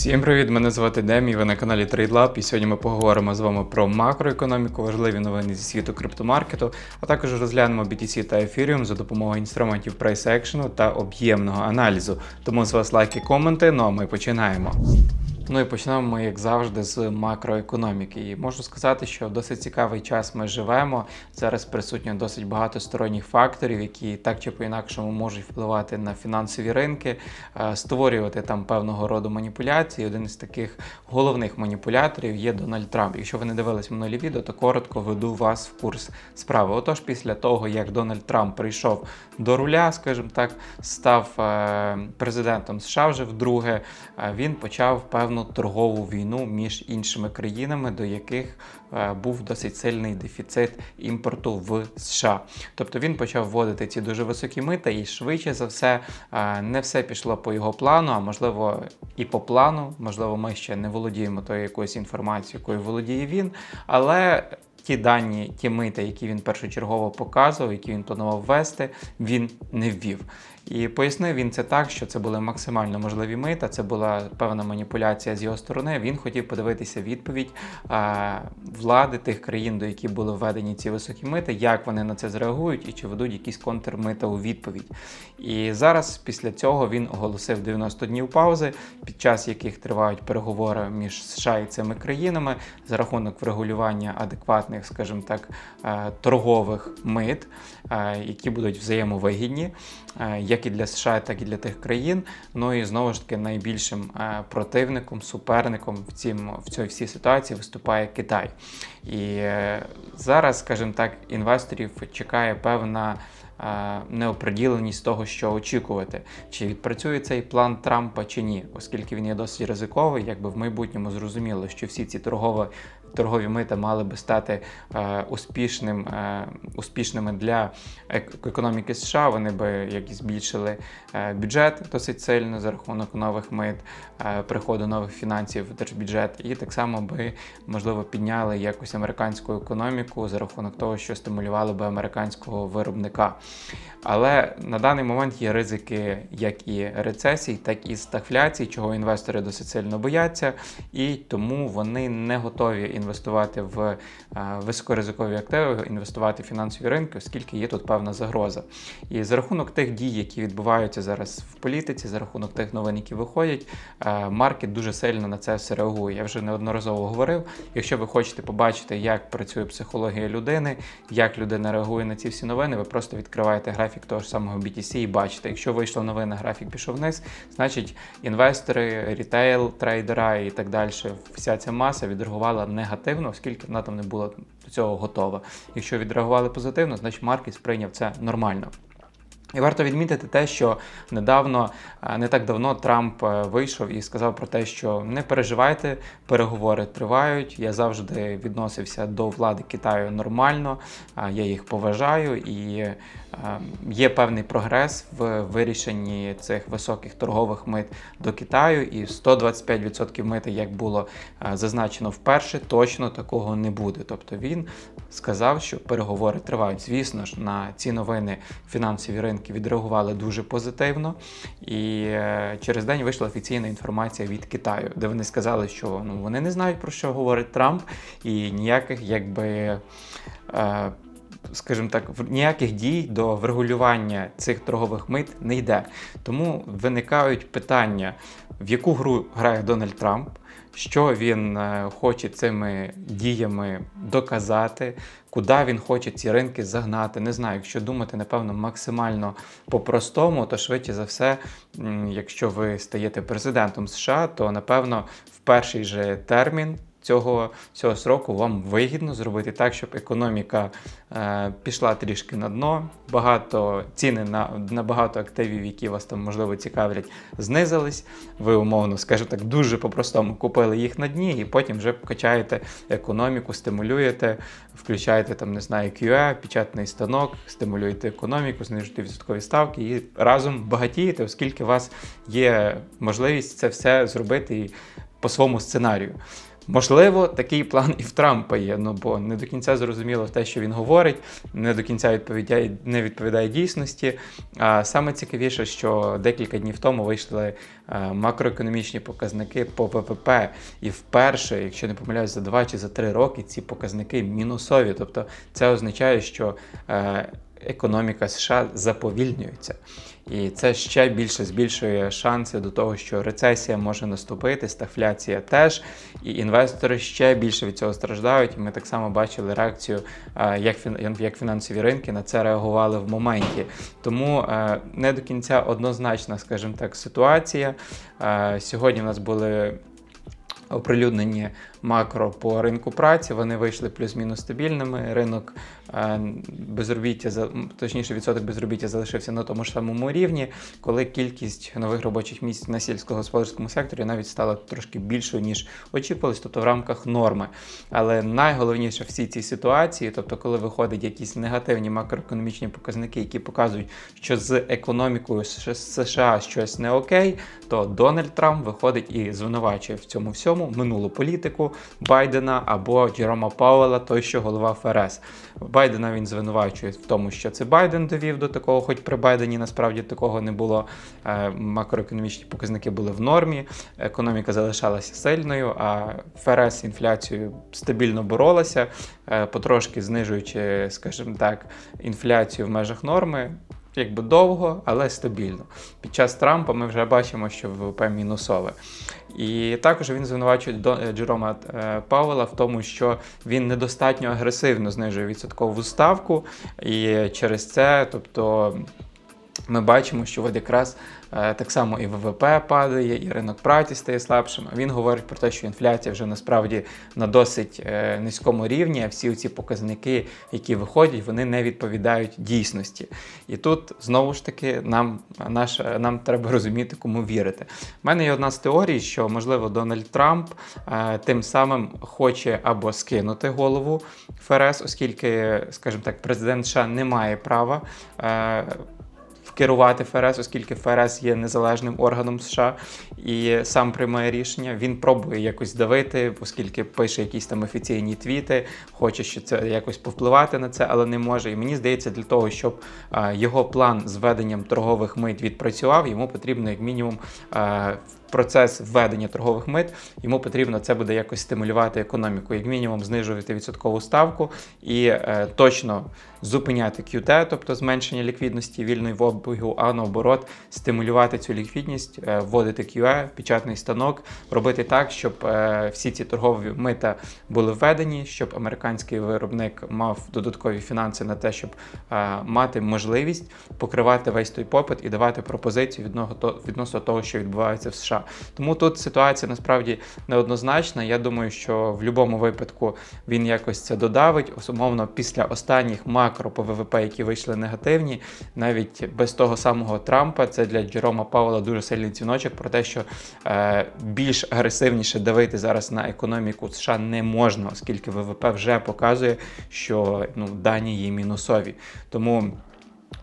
Всім привіт! Мене звати Демі. ви на каналі TradeLab і сьогодні ми поговоримо з вами про макроекономіку, важливі новини зі світу криптомаркету, а також розглянемо BTC та Ethereum за допомогою інструментів Action та об'ємного аналізу. Тому з вас лайки, коменти, ну а ми починаємо. Ну і почнемо ми, як завжди, з макроекономіки. І можу сказати, що в досить цікавий час ми живемо. Зараз присутньо досить багато сторонніх факторів, які так чи по-інакшому можуть впливати на фінансові ринки, е, створювати там певного роду маніпуляції. Один із таких головних маніпуляторів є Дональд Трамп. Якщо ви не дивились минулі відео, то коротко веду вас в курс справи. Отож, після того, як Дональд Трамп прийшов до руля, скажімо так, став е, президентом США вже вдруге, е, він почав певну торгову війну між іншими країнами, до яких е, був досить сильний дефіцит імпорту в США. Тобто він почав вводити ці дуже високі мита, і швидше за все е, не все пішло по його плану, а можливо і по плану. Можливо, ми ще не володіємо тою якоюсь інформацією, якою володіє він, але. Ті дані, ті мити, які він першочергово показував, які він планував ввести, він не ввів. І пояснив він це так, що це були максимально можливі мита, це була певна маніпуляція з його сторони. Він хотів подивитися відповідь влади тих країн, до яких були введені ці високі мити, як вони на це зреагують і чи ведуть якісь контрмита у відповідь. І зараз, після цього, він оголосив 90 днів паузи, під час яких тривають переговори між США і цими країнами за рахунок врегулювання адекватних, скажімо так, е, торгових мит, е, які будуть взаємовигідні. Як і для США, так і для тих країн. Ну і знову ж таки найбільшим е, противником, суперником в цім в цій всій ситуації виступає Китай. І е, зараз, скажімо так, інвесторів чекає певна е, неоприділеність того, що очікувати, чи відпрацює цей план Трампа чи ні, оскільки він є досить ризиковий, якби в майбутньому зрозуміло, що всі ці торгові. Торгові мита мали би стати е, успішним, е, успішними для економіки США. Вони би як і збільшили е, бюджет досить сильно за рахунок нових мит, приходу нових фінансів в держбюджет, і так само би можливо підняли якось американську економіку за рахунок того, що стимулювали би американського виробника. Але на даний момент є ризики як і рецесій, так і стагфляцій, чого інвестори досить сильно бояться, і тому вони не готові інвестувати в е, високоризикові активи, інвестувати в фінансові ринки, оскільки є тут певна загроза. І за рахунок тих дій, які відбуваються зараз в політиці, за рахунок тих новин, які виходять, е, маркет дуже сильно на це все реагує. Я вже неодноразово говорив. Якщо ви хочете побачити, як працює психологія людини, як людина реагує на ці всі новини, ви просто відкриваєте графік того ж самого BTC і бачите, якщо вийшла новина, графік пішов вниз, значить інвестори, рітейл, трейдера і так далі, вся ця маса відреагувала негативно, оскільки вона там не була до цього готова. Якщо відреагували позитивно, значить маркет сприйняв це нормально. І варто відмітити те, що недавно, е, не так давно, Трамп е, вийшов і сказав про те, що не переживайте, переговори тривають. Я завжди відносився до влади Китаю нормально, я їх поважаю, і е, є певний прогрес в вирішенні цих високих торгових мит до Китаю. І 125% мити, як було зазначено вперше, точно такого не буде. Тобто він сказав, що переговори тривають. Звісно ж, на ці новини фінансові ринки відреагували дуже позитивно. І е, через день вийшла офіційна інформація від Китаю, де вони сказали, що ну вони не знають про що говорить Трамп, і ніяких якби. Е, Скажімо так, ніяких дій до врегулювання цих торгових мит не йде. Тому виникають питання, в яку гру грає Дональд Трамп, що він е, хоче цими діями доказати, куди він хоче ці ринки загнати. Не знаю, якщо думати, напевно, максимально по-простому, то швидше за все, якщо ви стаєте президентом США, то напевно в перший же термін. Цього, цього сроку вам вигідно зробити так, щоб економіка е, пішла трішки на дно. Багато ціни на, на багато активів, які вас там можливо цікавлять, знизились. Ви умовно, скажу так, дуже по-простому купили їх на дні, і потім вже качаєте економіку, стимулюєте, включаєте там, не знаю, QE, печатний станок, стимулюєте економіку, знижуєте відсоткові ставки і разом багатієте, оскільки у вас є можливість це все зробити по своєму сценарію. Можливо, такий план і в Трампа є, ну бо не до кінця зрозуміло те, що він говорить, не до кінця відповідає, не відповідає дійсності. А саме цікавіше, що декілька днів тому вийшли е, макроекономічні показники по ВВП, і вперше, якщо не помиляюсь, за два чи за три роки ці показники мінусові. Тобто це означає, що е, економіка США заповільнюється. І це ще більше збільшує шанси до того, що рецесія може наступити, стагфляція теж, і інвестори ще більше від цього страждають. Ми так само бачили реакцію, е, як як фінансові ринки на це реагували в моменті. Тому е, не до кінця однозначна, скажімо так, ситуація. Е, Сьогодні в нас були оприлюднені макро по ринку праці. Вони вийшли плюс-мінус стабільними. Ринок е, безробіття точніше, відсоток безробіття залишився на тому ж самому рівні, коли кількість нових робочих місць на сільськогосподарському секторі навіть стала трошки більшою ніж очікувалось, тобто в рамках норми. Але найголовніше в всій цій ситуації, тобто, коли виходять якісь негативні макроекономічні показники, які показують, що з економікою США щось не окей, то Дональд Трамп виходить і звинувачує в цьому всьому минулу політику Байдена або Джерома Пауела, той, що голова ФРС. Байдена він звинувачує в тому, що це Байден довів до такого, хоч при Байдені насправді такого не було. Е, Макроекономічні показники були в нормі, економіка залишалася сильною, а ФРС інфляцією стабільно боролася, е, потрошки знижуючи, скажімо так, інфляцію в межах норми. Якби довго, але стабільно. Під час Трампа ми вже бачимо, що ВВП мінусове. І також він звинувачує е, Джерома Павела в тому, що він недостатньо агресивно знижує відсоткову ставку, і через це, тобто. Ми бачимо, що от якраз е, так само і ВВП падає, і ринок праці стає слабшим. Він говорить про те, що інфляція вже насправді на досить е, низькому рівні, а всі ці показники, які виходять, вони не відповідають дійсності. І тут знову ж таки нам, наш, нам треба розуміти, кому вірити. У мене є одна з теорій, що можливо Дональд Трамп е, тим самим хоче або скинути голову ФРС, оскільки, скажімо так, президент США не має права. Керувати ФРС, оскільки ФРС є незалежним органом США і сам приймає рішення. Він пробує якось давити, оскільки пише якісь там офіційні твіти, хоче що це якось повпливати на це, але не може. І мені здається, для того, щоб його план з введенням торгових мит відпрацював, йому потрібно як мінімум. Процес введення торгових мит йому потрібно це буде якось стимулювати економіку, як мінімум знижувати відсоткову ставку і е, точно зупиняти QT, тобто зменшення ліквідності вільної в обігу, а наоборот, стимулювати цю ліквідність, е, вводити QE, печатний станок, робити так, щоб е, всі ці торгові мита були введені, щоб американський виробник мав додаткові фінанси на те, щоб е, мати можливість покривати весь той попит і давати пропозицію відносно того, що відбувається в США. Тому тут ситуація насправді неоднозначна. Я думаю, що в будь-якому випадку він якось це додавить, умовно після останніх макро по ВВП, які вийшли негативні, навіть без того самого Трампа, це для Джерома Павла дуже сильний дзвіночок про те, що е, більш агресивніше давити зараз на економіку США не можна, оскільки ВВП вже показує, що ну, дані є мінусові. Тому.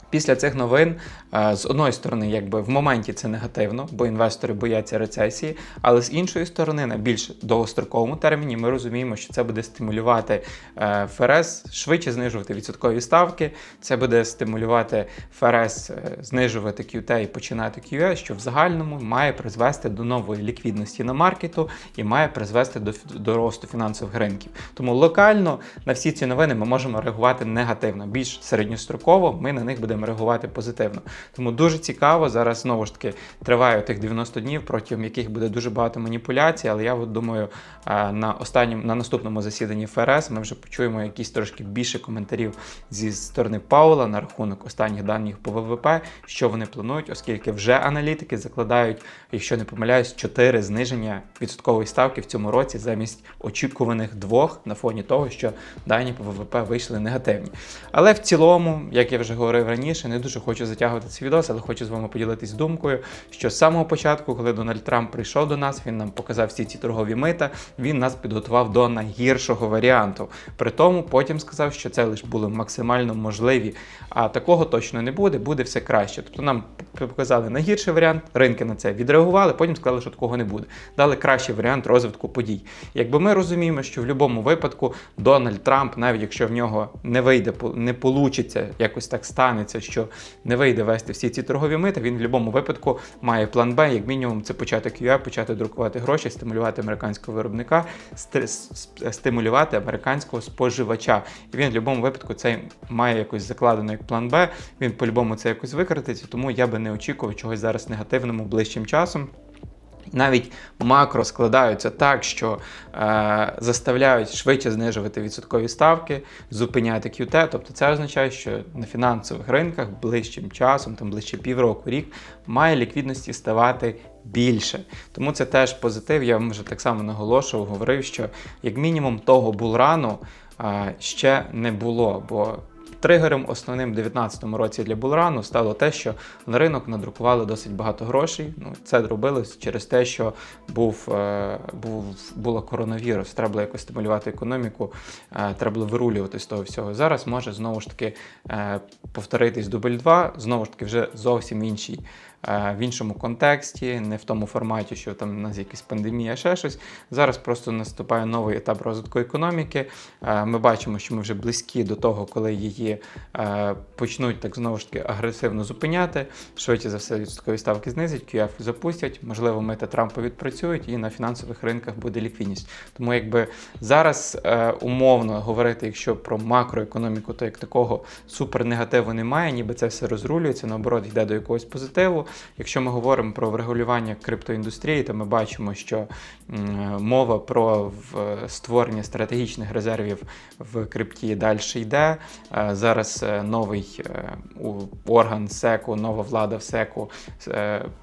Після цих новин з одної сторони, якби в моменті це негативно, бо інвестори бояться рецесії. Але з іншої сторони, на більш довгостроковому терміні, ми розуміємо, що це буде стимулювати е, ФРС швидше знижувати відсоткові ставки. Це буде стимулювати ФРС е, знижувати QT і починати QE, що в загальному має призвести до нової ліквідності на маркету і має призвести до, до росту фінансових ринків. Тому локально на всі ці новини ми можемо реагувати негативно. Більш середньостроково ми на них будемо реагувати позитивно. Тому дуже цікаво. Зараз знову ж таки триває тих 90 днів, протягом яких буде дуже багато маніпуляцій. Але я от думаю, е, на останньому на наступному засіданні ФРС ми вже почуємо якісь трошки більше коментарів зі сторони Паула на рахунок останніх даних по ВВП, що вони планують, оскільки вже аналітики закладають, якщо не помиляюсь, 4 зниження відсоткової ставки в цьому році замість очікуваних двох на фоні того, що дані по ВВП вийшли негативні. Але в цілому, як я вже говорив раніше. раніше. Не дуже хочу затягувати цей відос, але хочу з вами поділитись думкою, що з самого початку, коли Дональд Трамп прийшов до нас, він нам показав всі ці торгові мита, він нас підготував до найгіршого варіанту. При тому потім сказав, що це лише були максимально можливі. А такого точно не буде, буде все краще. Тобто нам показали найгірший варіант, ринки на це відреагували, потім сказали, що такого не буде. Дали кращий варіант розвитку подій. Якби ми розуміємо, що в будь-якому випадку Дональд Трамп, навіть якщо в нього не вийде, не получиться, якось так станеться, що не вийде вести всі ці торгові мити, він в будь-якому випадку має план Б, як мінімум, це почати QE, почати друкувати гроші, стимулювати американського виробника, ст- стимулювати американського споживача. І він в будь-якому випадку це має якось закладено як план Б. Він по-любому це якось викратиться, тому я би не очікував чогось зараз негативному ближчим часом. Навіть макро складаються так, що е, заставляють швидше знижувати відсоткові ставки, зупиняти QT. Тобто це означає, що на фінансових ринках ближчим часом, там ближче півроку, рік, має ліквідності ставати більше. Тому це теж позитив. Я вам вже так само наголошував, говорив, що як мінімум того булрану е, ще не було. бо Тригером основним в 2019 році для булрану стало те, що на ринок надрукували досить багато грошей. Ну, це робилось через те, що був, е, був було коронавірус. Треба було якось стимулювати економіку, е, треба було вирулювати з того всього. Зараз може знову ж таки е, повторитись дубль 2, знову ж таки, вже зовсім інший. Е, В іншому контексті, не в тому форматі, що там у нас якась пандемія, ще щось. Зараз просто наступає новий етап розвитку економіки. Е, Ми бачимо, що ми вже близькі до того, коли її е, почнуть так знову ж таки агресивно зупиняти. Швидше за все, відсоткові ставки знизять, QF запустять, можливо, мета Трампа відпрацюють, і на фінансових ринках буде ліквідність. Тому якби зараз умовно говорити, якщо про макроекономіку, то як такого супернегативу немає, ніби це все розрулюється, наоборот, йде до якогось позитиву. Якщо ми говоримо про врегулювання криптоіндустрії, то ми бачимо, що мова про створення стратегічних резервів в крипті далі йде. Е, Зараз е, новий е, орган СЕКу, нова влада в СЕКу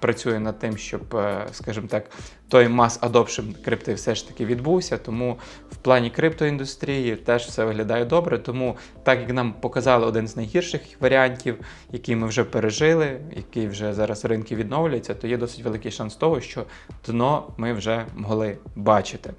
працює над тим, щоб, скажімо так, той мас адопшн крипти все ж таки відбувся. Тому в плані криптоіндустрії теж все виглядає добре. Тому, так як нам показали один з найгірших варіантів, який ми вже пережили, який вже зараз ринки відновлюються, то є досить великий шанс того, що дно ми вже могли бачити.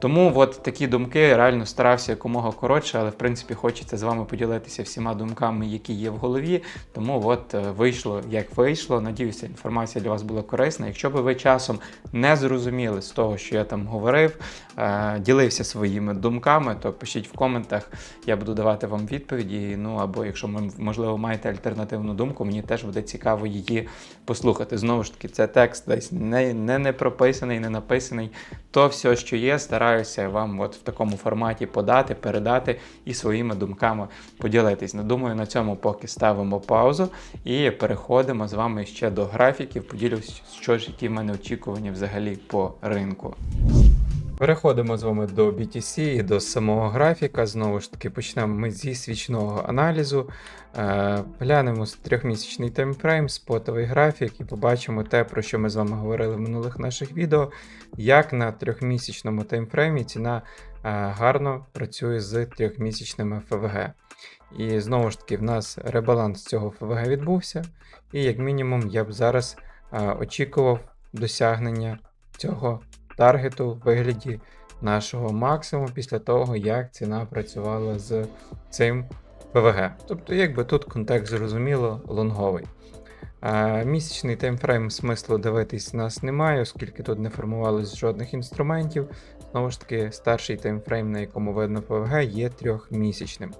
Тому от такі думки реально старався якомога коротше, але в принципі хочеться з вами поділитися всіма думками, які є в голові. Тому от е, вийшло як вийшло. Надіюся, інформація для вас була корисна. Якщо би ви часом не зрозуміли з того, що я там говорив, е, ділився своїми думками, то пишіть в коментах, я буду давати вам відповіді. Ну або якщо можливо маєте альтернативну думку, мені теж буде цікаво її послухати. Знову ж таки, це текст десь не, не, не прописаний, не написаний. То все, що є, стараюся вам от в такому форматі подати, передати і своїми думками поділитись. Ну, думаю, на цьому поки ставимо паузу і переходимо з вами ще до графіків. Поділюсь, що ж які в мене очікування взагалі по ринку. Переходимо з вами до BTC і до самого графіка. Знову ж таки, почнемо ми зі свічного аналізу. Е, глянемо з трьохмісячний таймфрейм, спотовий графік, і побачимо те, про що ми з вами говорили в минулих наших відео, як на трьохмісячному таймфреймі ціна е, гарно працює з трьохмісячними ФВГ. І знову ж таки, в нас ребаланс цього ФВГ відбувся. І як мінімум я б зараз е, очікував досягнення цього таргету в вигляді нашого максимуму після того, як ціна працювала з цим ПВГ. Тобто, якби тут контекст зрозуміло, лонговий. А, місячний таймфрейм смислу дивитись нас немає, оскільки тут не формувалось жодних інструментів. Знову ж таки, старший таймфрейм, на якому видно ПВГ, є трьохмісячним.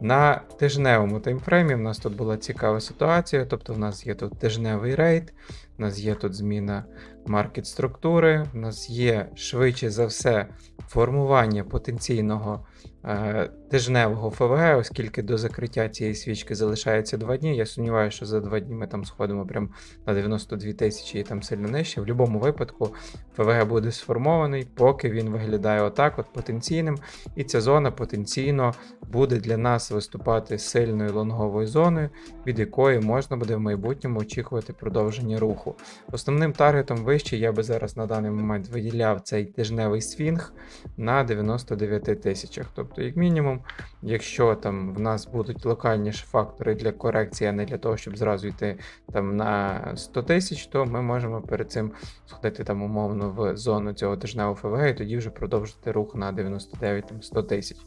На тижневому таймфреймі в нас тут була цікава ситуація, тобто в нас є тут тижневий рейд, у нас є тут зміна маркет структури, у нас є швидше за все формування потенційного е, тижневого ФВГ, оскільки до закриття цієї свічки залишається 2 дні. Я сумніваюся, що за 2 дні ми там сходимо прям на 92 тисячі і там сильно нижче. В будь-якому випадку ФВГ буде сформований, поки він виглядає отак, от потенційним. І ця зона потенційно буде для нас виступати сильною лонговою зоною, від якої можна буде в майбутньому очікувати продовження руху. Основним таргетом вище я би зараз на даний момент виділяв цей тижневий свінг на 99 тисячах. Тобто, як мінімум, якщо там в нас будуть локальніші фактори для корекції, а не для того, щоб зразу йти там на 100 тисяч, то ми можемо перед цим сходити там умовно в зону цього тижневого ФВГ і тоді вже продовжити рух на 99-100 тисяч.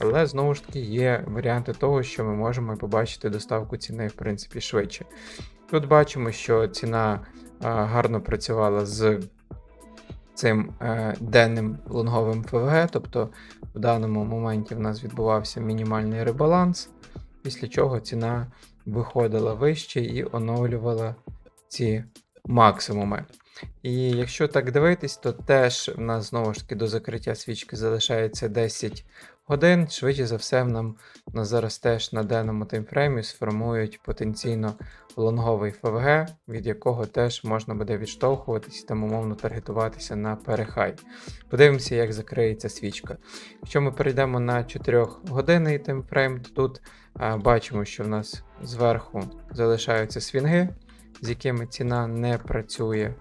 Але знову ж таки є варіанти того, що ми можемо побачити доставку ціни в принципі швидше. Тут бачимо, що ціна а, гарно працювала з цим е, денним лонговим ФВГ, тобто в даному моменті в нас відбувався мінімальний ребаланс, після чого ціна виходила вище і оновлювала ці максимуми. І якщо так дивитись, то теж в нас знову ж таки до закриття свічки залишається 10 годин. Швидше за все, нам у нас зараз теж на денному таймфреймі сформують потенційно лонговий ФВГ, від якого теж можна буде відштовхуватись і там умовно таргетуватися на перехай. Подивимося, як закриється свічка. Якщо ми перейдемо на 4 годинний таймфрейм, то тут а, бачимо, що в нас зверху залишаються свінги, з якими ціна не працює.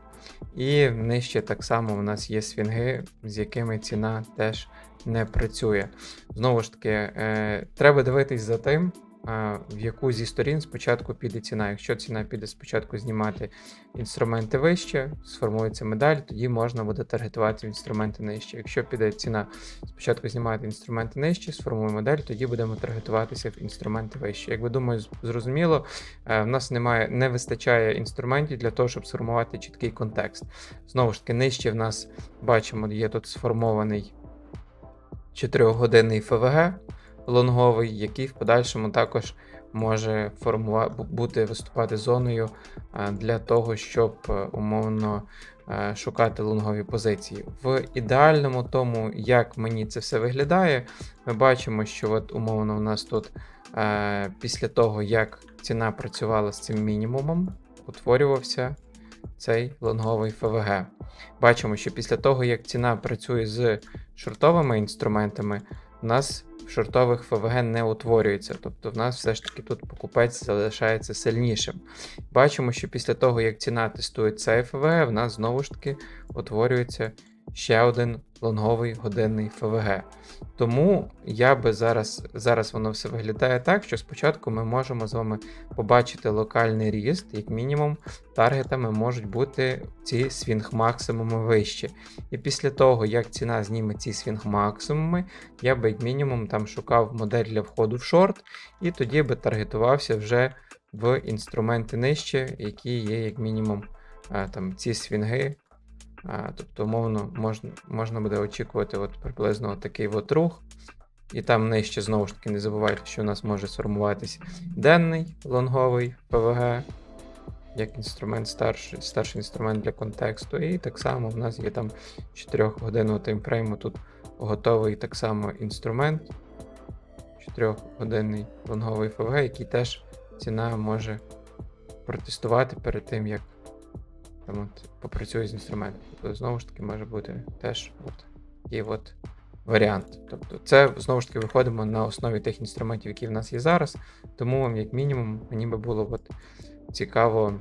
І нижче так само у нас є свінги, з якими ціна теж не працює. Знову ж таки, е, треба дивитись за тим, е, в яку зі сторін спочатку піде ціна. Якщо ціна піде спочатку знімати інструменти вище, сформується медаль, тоді можна буде таргетувати інструменти нижче. Якщо піде ціна спочатку знімати інструменти нижче, сформує модель, тоді будемо таргетуватися в інструменти вище. Як ви думаю, зрозуміло, е, в нас немає, не вистачає інструментів для того, щоб сформувати чіткий контекст. Знову ж таки, нижче в нас бачимо, є тут сформований 4-годинний ФВГ лонговий, який в подальшому також може формува... бути виступати зоною для того, щоб е, умовно е, шукати лонгові позиції. В ідеальному тому, як мені це все виглядає, ми бачимо, що от умовно у нас тут е, після того, як ціна працювала з цим мінімумом, утворювався цей лонговий ФВГ. Бачимо, що після того, як ціна працює з шортовими інструментами, у нас в шортових ФВГ не утворюється. Тобто в нас все ж таки тут покупець залишається сильнішим. Бачимо, що після того, як ціна тестує цей ФВГ, в нас знову ж таки утворюється ще один лонговий годинний ФВГ. Тому я би зараз, зараз воно все виглядає так, що спочатку ми можемо з вами побачити локальний ріст, як мінімум, таргетами можуть бути ці свінг максимуми вище. І після того, як ціна зніме ці свінг максимуми, я би як мінімум там шукав модель для входу в шорт, і тоді би таргетувався вже в інструменти нижче, які є як мінімум там ці свінги. А, тобто, умовно, можна, можна буде очікувати от приблизно от такий от рух. І там нижче, знову ж таки, не забувайте, що у нас може сформуватись денний лонговий ПВГ, як інструмент старший, старший інструмент для контексту. І так само в нас є там 4 годинного таймфрейму. Тут готовий так само інструмент. 4 годинний лонговий ФВГ, який теж ціна може протестувати перед тим, як там от попрацює з інструментом. Тобто, знову ж таки, може бути теж от такий от варіант. Тобто, це знову ж таки виходимо на основі тих інструментів, які в нас є зараз. Тому як мінімум, мені би було от цікаво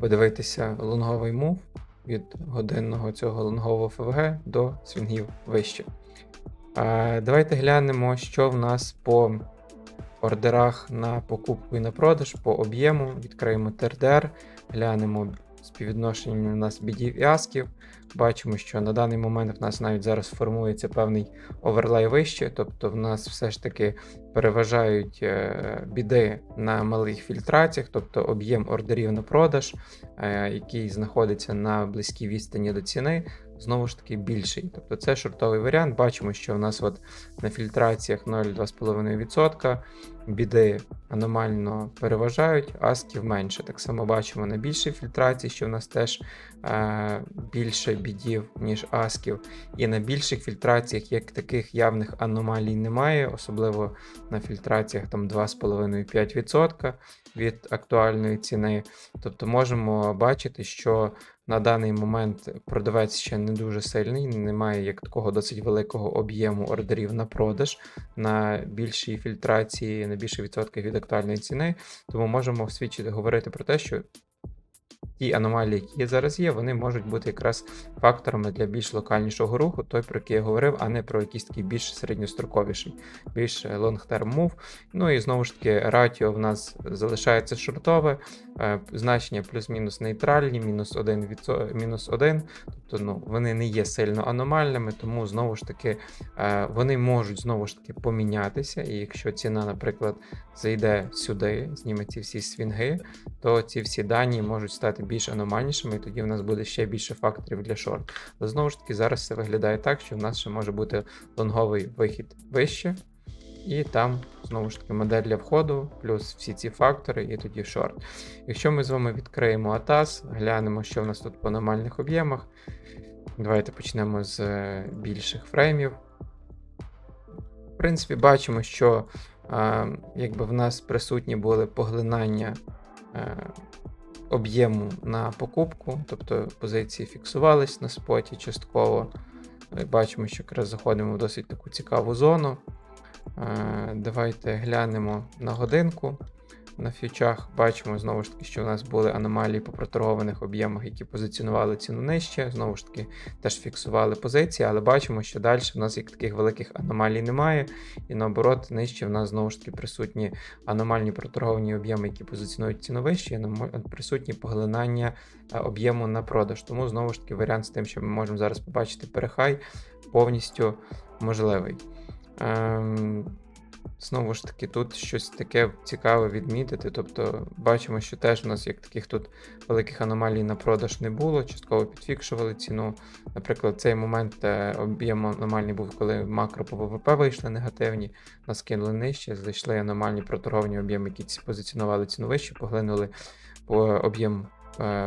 подивитися лонговий мув від годинного цього лонгового ФВГ до свінгів вище. А, давайте глянемо, що в нас по ордерах на покупку і на продаж, по об'єму. Відкриємо ТРДР, глянемо співвідношення у нас бідів і асків. Бачимо, що на даний момент в нас навіть зараз формується певний оверлей вище, тобто в нас все ж таки переважають е, біди на малих фільтраціях, тобто об'єм ордерів на продаж, е, який знаходиться на близькій відстані до ціни, знову ж таки більший. Тобто це шортовий варіант. Бачимо, що в нас от на фільтраціях 0,2,5%, біди аномально переважають, асків менше. Так само бачимо на більшій фільтрації, що в нас теж е, більше бідів, ніж асків. І на більших фільтраціях, як таких явних аномалій немає, особливо на фільтраціях там 2,5-5% від актуальної ціни. Тобто можемо бачити, що на даний момент продавець ще не дуже сильний, немає як такого досить великого об'єму ордерів на продаж на більшій фільтрації, на більше відсотках від актуальної ціни. Тому можемо свідчити говорити про те, що ті аномалії, які зараз є, вони можуть бути якраз факторами для більш локальнішого руху, той, про який я говорив, а не про якийсь такий більш середньостроковіший, більш long-term move. Ну і знову ж таки, ратіо в нас залишається шортове, е, значення плюс-мінус нейтральні, мінус 1, мінус 1. Тобто ну, вони не є сильно аномальними, тому знову ж таки е, вони можуть знову ж таки помінятися. І якщо ціна, наприклад, зайде сюди, зніме ці всі свінги, то ці всі дані можуть стати більш аномальнішими, і тоді в нас буде ще більше факторів для шорт. Але знову ж таки, зараз це виглядає так, що в нас ще може бути лонговий вихід вище, і там знову ж таки модель для входу, плюс всі ці фактори, і тоді шорт. Якщо ми з вами відкриємо ATAS, глянемо, що в нас тут по аномальних об'ємах. Давайте почнемо з е, більших фреймів. В принципі, бачимо, що а, якби в нас присутні були поглинання е, об'єму на покупку, тобто позиції фіксувались на споті частково. Бачимо, що якраз заходимо в досить таку цікаву зону. Е, Давайте глянемо на годинку. На фьючах бачимо знову ж таки, що у нас були аномалії по проторгованих об'ємах, які позиціонували ціну нижче. Знову ж таки, теж фіксували позиції, але бачимо, що далі в нас як таких великих аномалій немає. І наоборот, нижче в нас знову ж таки присутні аномальні проторговані об'єми, які позиціонують ціну вище, і присутні поглинання е, об'єму на продаж. Тому знову ж таки варіант з тим, що ми можемо зараз побачити перехай, повністю можливий. Ем, Знову ж таки, тут щось таке цікаве відмітити. Тобто, бачимо, що теж у нас як таких тут великих аномалій на продаж не було, частково підфікшували ціну. Наприклад, цей момент е, об'єм аномальний був, коли макро по ВВП вийшли негативні, нас кинули нижче, зайшли аномальні проторговані об'єми, які ці- позиціонували ціну вище, поглинули по об'єм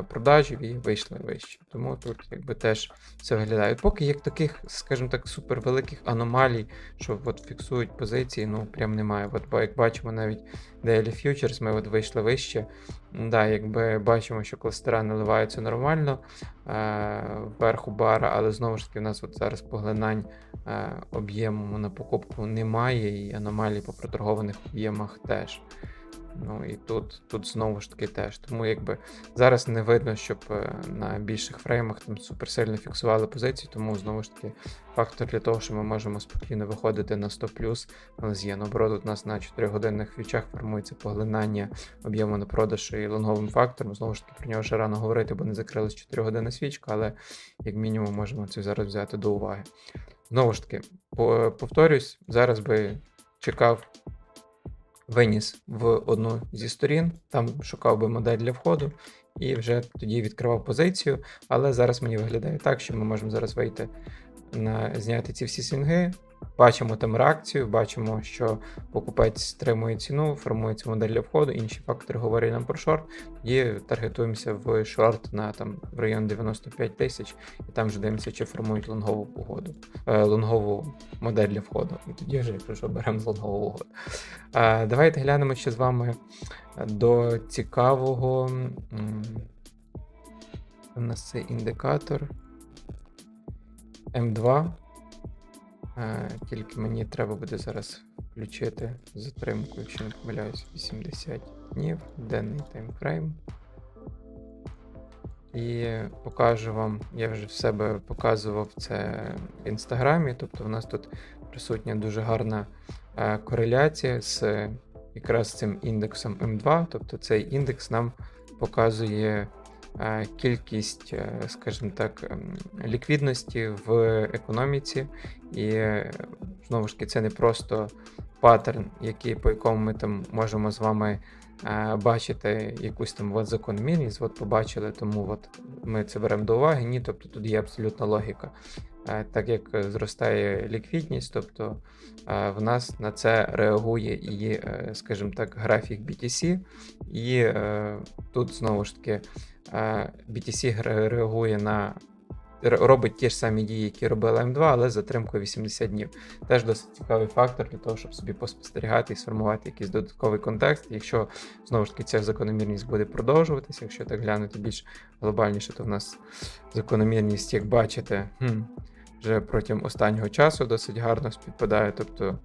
продажів і вийшли вище. Тому тут якби теж все виглядає. Поки як таких, скажімо так, супервеликих аномалій, що от фіксують позиції, ну прям немає. От бо як бачимо навіть Daily Futures, ми от вийшли вище. Да, якби бачимо, що кластера наливаються нормально е, вверху бара, але знову ж таки, в нас от зараз поглинань е, об'єму на покупку немає, і аномалій по проторгованих об'ємах теж. Ну і тут, тут знову ж таки теж. Тому якби зараз не видно, щоб е, на більших фреймах там суперсильно фіксували позиції, тому знову ж таки фактор для того, що ми можемо спокійно виходити на 100 у нас є. Наоборот, у нас на 4 годинних фьючах формується поглинання об'єму на продаж і лонговим фактором. Знову ж таки, про нього ще рано говорити, бо не закрилась 4 години свічка, але як мінімум можемо це зараз взяти до уваги. Знову ж таки, повторюсь, зараз би чекав виніс в одну зі сторін, там шукав би модель для входу і вже тоді відкривав позицію. Але зараз мені виглядає так, що ми можемо зараз вийти на зняти ці всі свінги. Бачимо там реакцію, бачимо, що покупець стримує ціну, формується модель для входу, інші фактори говорять нам про шорт. Тоді таргетуємося в шорт на там в район 95 тисяч, і там вже дивимося, чи формують лонгову погоду, е, лонгову модель для входу. І тоді вже, якщо беремо лонгову угоду. Е, давайте глянемо ще з вами до цікавого. У нас це індикатор М2. Тільки мені треба буде зараз включити затримку, якщо не помиляюсь, 80 днів, денний таймфрейм. І покажу вам, я вже в себе показував це в інстаграмі, тобто в нас тут присутня дуже гарна е, кореляція з якраз цим індексом М2. Тобто цей індекс нам показує кількість, е, скажімо так, ем, ліквідності в економіці. І е, знову ж таки, це не просто паттерн, який, по якому ми там можемо з вами бачити якусь там от закономірність, от побачили, тому от ми це беремо до уваги. Ні, тобто тут є абсолютна логіка. Так як зростає ліквідність, тобто в нас на це реагує і, е, скажімо так, графік BTC, і е, тут знову ж таки BTC реагує на робить ті ж самі дії, які робила М2, але з затримкою 80 днів. Теж досить цікавий фактор для того, щоб собі поспостерігати і сформувати якийсь додатковий контекст. Якщо знову ж таки ця закономірність буде продовжуватися, якщо так глянути більш глобальніше, то в нас закономірність, як бачите, хм, вже протягом останнього часу досить гарно співпадає. Тобто,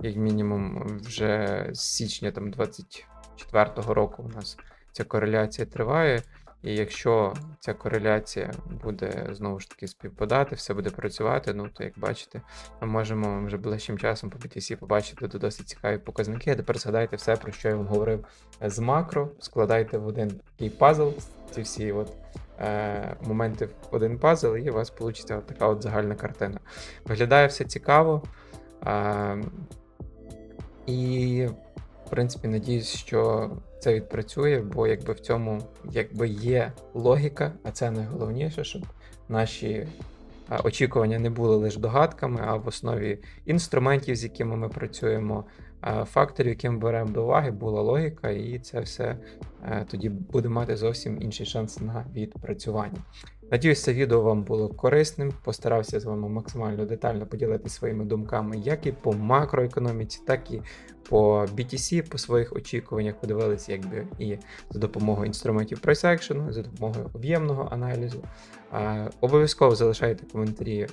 як мінімум, вже з січня там 24-го року у нас ця кореляція триває. І якщо ця кореляція буде знову ж таки співпадати, все буде працювати, ну то як бачите, ми можемо вже ближчим часом по BTC побачити досить цікаві показники. А тепер згадайте все, про що я вам говорив з макро, складайте в один такий пазл, ці всі от е, моменти в один пазл, і у вас вийде от така от загальна картина. Виглядає все цікаво. Е, і, принципі, надіюсь, що це відпрацює, бо якби в цьому якби є логіка, а це найголовніше, щоб наші очікування не були лише догадками, а в основі інструментів, з якими ми працюємо, факторів, які ми беремо до уваги, була логіка, і це все е, тоді буде мати зовсім інший шанс на відпрацювання. Надіюсь, це відео вам було корисним. Постарався з вами максимально детально поділитися своїми думками, як і по макроекономіці, так і по BTC, по своїх очікуваннях. Подивилися, якби і за допомогою інструментів action, за допомогою об'ємного аналізу. Обов'язково залишайте коментарі,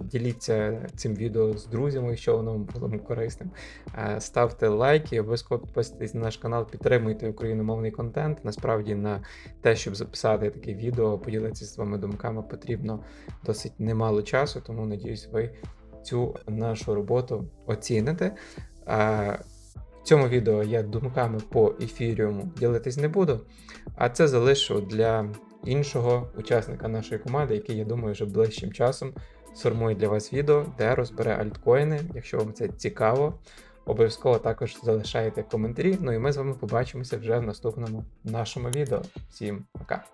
діліться цим відео з друзями, якщо воно було корисним. Е, Ставте лайки, обов'язково підписуйтесь на наш канал, підтримуйте україномовний контент. Насправді на те, щоб записати таке відео, поділитися з вами думками, потрібно досить немало часу, тому надіюсь, ви цю нашу роботу оціните. Е, В цьому відео я думками по ефіріуму ділитись не буду, а це залишу для іншого учасника нашої команди, який, я думаю, вже ближчим часом сформує для вас відео, де розбере альткоїни. Якщо вам це цікаво, обов'язково також залишайте коментарі. Ну і ми з вами побачимося вже в наступному нашому відео. Всім пока!